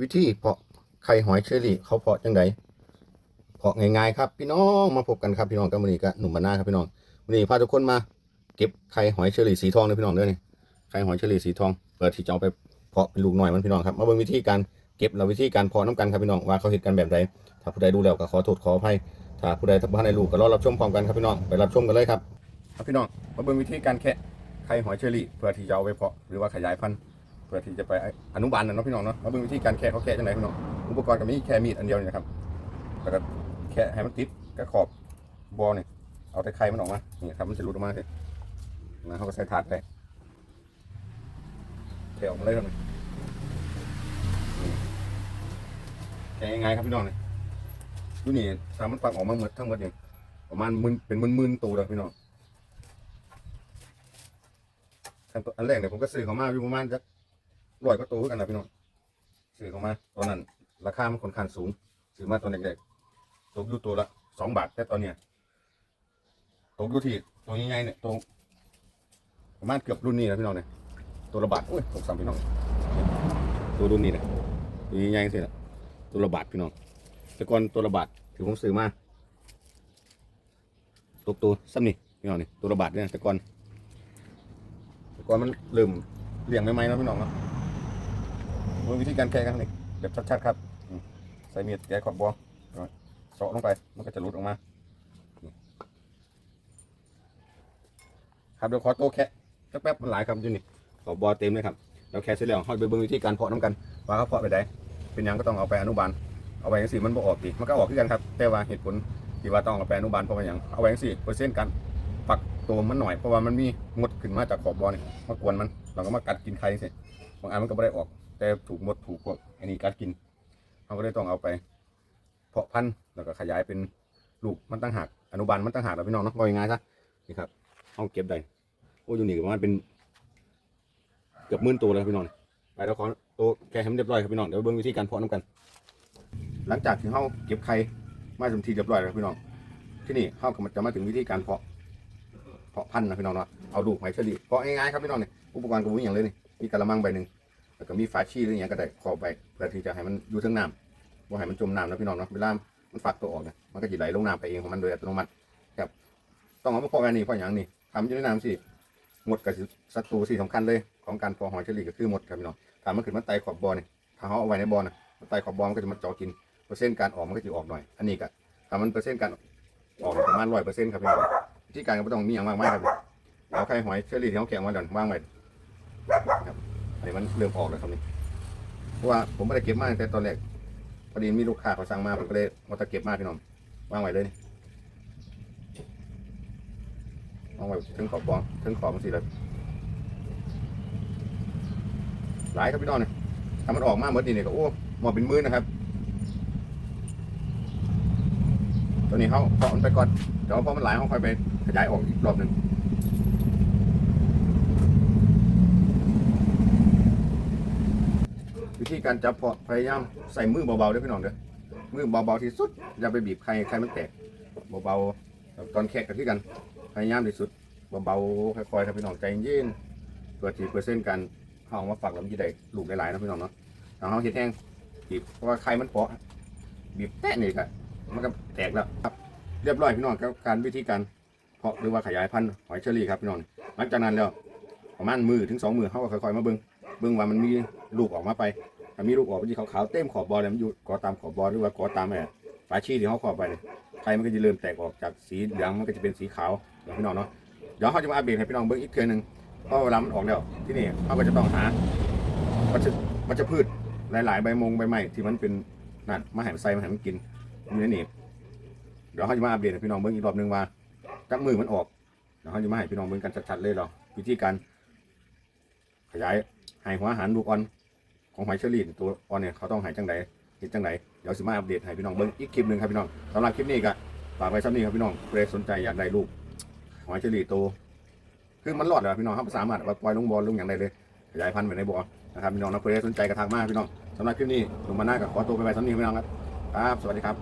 วิธีเพาะไข่หอยเชอรี่เขาเพาะจังไดเพาะง่ายๆครับพี่น้องมาพบกันครับพี่น้องกับมือนี้กับหนุ่มบานนาครับพี่น้องมือนี้พาทุกคนมาเก็บไข่หอยเชอรี่สีทองเลยพี่น้องเด้อนี่ไข่หอยเชอรี่สีทองเปิดที่จะเอาไปเพาะเป็นลูกหน่อยมันพี่น้องครับมาเบิ่งวิธีการเก็บและวิธีการเพาะน้ำกันครับพี่น้องว่าเขาเห็นกันแบบใดถ้าผู้ใดดูแล้วก็ขอโทษขออภัยถ้าผู้ใดทำบ้านในลูกก็รอรับชมพร้อมกันครับพี่น้องไปรับชมกันเลยครับครับพี่น้องมาเบิ่งวิธีการแคะไข่หอยเชอรี่เพื่อที่จะเอาไปเพาะหรือว่าขยายพันธุ์ เพื่อที่จะไปอนุบาลนะเนาะพี่น้องเนาะมาเบิ่งวิธีการแคะเขาแคะจังไดพี่น้องอุปกรณ์ก็มีแค่มีดอันเดียวนี่นะครับแล้วก็แคะให้มันติดกับขอบบอลเนี่ยเอาแต่ไข่มันออกมานี่ครับมันจะหลุดออกมาเลยนะเขาก็ใส่ถาดไปแคะออกมาเลยครับแคะยังไงครับพี่น้องเนี่ยดูนี่สามมันปักออกมาหมดทั้งหมดเนี่ยประมาณมืนเป็นหมื่นๆตัวเลยพี่น้องขั้นตอนอันแรกเนี่ยผมก็ซื้อเขามาอยู่ประมาณจะ ร้อยก็ตัวกันนะพี่น้องซื้อเข้ามาตอนนั้น ราคามันค่อนข้างสูงซื้อมาตัวเด็กๆตกอยู่ตัวละสองบาทแต่ตอนเนี้ยตกอยู่ที่ตัวใหญ่ๆเนี่ยตัวประมาณเกือบรุ่นนี้นะพี่น้องเนี่ยตัวละบาทโอ้ยตกสามพี่น้องตัวรุ่นนี้เนี่ยตัวใหญ่ๆสิละตัวละบาทพี่น้องแต่ก่อนตัวละบาทถือผมซื้อมาตกตัวซ้ำนี่พี่น้องนี่ตัวละบาทเนี่ยแต่ก่อนแต่ก่อนมันเริ่มเลี้ยงใหม่ๆแล้วพี่น้องเนาะ วิธีการแกะกันแบบชัดๆครับใส่มีดแกะขอบบอเสาะลงไปมันก็จะหลุดออกมา ครับเดี๋ยวขอโต๊ะแคะแป๊บมันหลายครับอยู่นี่ขอบบอเต็มเลยครับเราแคะเสร็จแล้วห้อยไปเบิ่งวิธีการเพาะน้ำกันว่าเขาเพาะไปได้เป็นยังก็ต้องเอาไปอนุบาลเอาไปยังสี่มันบ่ออกดีมันก็ออกขึ้นกันครับ แต่ว่าเหตุผลที่ว่าต้องเอาไปอนุบาลเพราะว่าหยังเอาไว้ยังสี่เปอร์เซ็นต์การปักตัวมันหน่อยเพราะว่ามันมีมดขึ้นมาจากขอบบอนี่มากวนมันเราก็มากัดกินไข่สิบางอันมันก็ไม่ได้ออก แต่ถูกมดถูกพวกอันนี้กัดกินเขาก็เลยต้องเอาไป เพาะพันธุ์แล้วก็ขยายเป็นลูกมันตั้งหากอนุบาลมันตั้งหากแล้วพี่น้องเนาะว่ายังไงซะนี่ครับเอาเก็บได้โอ้ยู่นี่ประมาณเป็นเกือบหมื่นตัวเลยพี่น้องไปแล้วขอตัวแกะให้มันเรียบร้อยครับพี่น้องเดี๋ยวเบิ่งวิธีการเพาะน้ำกัน หลังจากที่เขาเก็บไข่มาจนทีเรียบร้อยแล้วพี่น้อง ที่นี่เขาก็จะมาถึงวิธีการเพาะเพาะพันธุ์นะพี่น้องเนาะเอาลูกไม้เฉลี่ยเพาะง่ายๆครับพี่น้องเนี่ยอุปกรณ์ก็มีอย่างเลยนี่มีกระมังใบหนึ่ง แล้วก็มีฝาชีหรืออย่างก็ได้ขอบไปเพื่อที่จะให้มันอยู่ทั้งน้ำว่าให้มันจมน้ำนะพี่น้องเนาะเวลามันฝักตัวออกเนี่ยมันก็จะไหลลงน้ำไปเองของมันโดยอัตโนมัติครับต้องเอามาพาะกันนี่เพราะอย่างนี้ทำอยู่ในน้ำสิหมดกับศัตรูที่สำคัญเลยของการพาะหอยเชอรี่ก็คือหมดครับพี่น้องถ้ามันขึ้นมาไตขอบบอเนี่ยถ้าเขาเอาไว้ในบอนะมันไตขอบบอมันก็จะมาเจาะกินเปอร์เซ็นต์การออกมันก็จะออกหน่อย อันนี้ก็ถ้ามันเปอร์เซ็นต์การออกประมาณร้อยเปอร์เซ็นต์ครับพี่น้องวิธีการก็ไม่ต้องมีอย่างมากมายครับเอาไข่หอยเชอรี่ที่เขาแข็งไว้เดี๋ยววางไว้ นี่มันเริ่มออกแล้วครับนี่เพราะว่าผมไม่ได้เก็บมาตั้งแต่ตอนแรกพอดีมีลูกค้าเขาสั่งมาผมก็เลยมาตะเก็บมาพี่น้องวางไว้เลยวางไว้ถึงขอบบองถึงขอบมันสิเลยหลายครับพี่น้องเนี่ยถ้ามันออกมาเมื่อดีเนี่ยก็โอ้หมอเป็นมือนะครับตัวนี้เขาเพาะมันไปก่อนเดี๋ยวพอมันหลายเขาค่อยไปขยายออกอีกรอบหนึ่ง ธีการจับเพาะพยายามใส่มือเบาๆด้วยพี่น้องเด้อมือเบาๆที่สุดอย่าไปบีบใครใครมันแตกเบาๆตอนแคะกันที่กันพยายามที่สุดเบาๆค่อยๆครับพี่น้องใจเย็นเพื่อที่เปอร์เซ็นต์การเอามาฝักล้วมันจะได้ลูกหลายๆนะพี่น้องเนาะถ้าเราเฮ็ดแห้งบีบเพราะว่าไข่มันเปาะบีบแตะนี่ก็มันก็แตกแล้วครับ เรียบร้อยพี่น้องกับการวิธีการเพาะหรือว่าขยายพันธุ์หอยเชอรี่ครับพี่น้องหลังจากนั้นแล้วประมาณมือถึงสองมือเขาก็ค่อยๆมาเบิ่งเบิ่งว่ามันมีลูกออกมาไป ถ้ามีลูกออกเป็นสีขาวๆเต็มขอบบอลเลยมันอยู่กอตามขอบบอลหรือว่ากอตามแอบฝาชีที่เขาขอบไปเนี่ยไข่มันก็จะเริ่มแตกออกจากสีเหลืองมันก็จะเป็นสีขาวอย่างพี่น้องเนาะเดี๋ยวเขาจะมาอัปเดตให้พี่น้องเบิ้งอีกเทื่อหนึงเพราะเวลามันออกแล้วที่นี่เขาก็จะต้องหามันจะมันจะพืชหลายๆใบมงใบไม้ที่มันเป็นนั่นมาให้มันใส่มาให้มันกินมีนั่นเองเดี๋ยวเขาจะมาอัปเดตให้พี่น้องเบิ้งอีกรอบหนึงว่าจักมือมันออกเดี๋ยวเขาจะมาให้พี่น้องเบิ้งกันชัดๆเลยเราวิธีการขยายให้หัวอาหารลูกอ่อน ของหอยเชอรี่ตัวอ่อนเนี่ยเขาต้องหายจังไหนเห็นจังไหนเดี๋ยวสิมาอัปเดตให้พี่น้องเบิ้งอีกคลิปหนึ่งครับพี่น้องสำหรับคลิปนี้ก็ฝากไว้ซ้ำนี้ครับพี่น้องใครสนใจอยากได้ลูกหอยเชอรี่ตัวคือมันรอดเหรอพี่น้องครับสามารถเอาปล่อยลงบอลลงอย่างใดเลยขยายพันธุ์ไปในบ่อนะครับพี่น้องนะใครสนใจกระทางมากพี่น้องสำหรับคลิปนี้หนุ่มมาหน้ากับขอตัวไปไปซ้ำนี้พี่น้องครับครับ สวัสดีครับ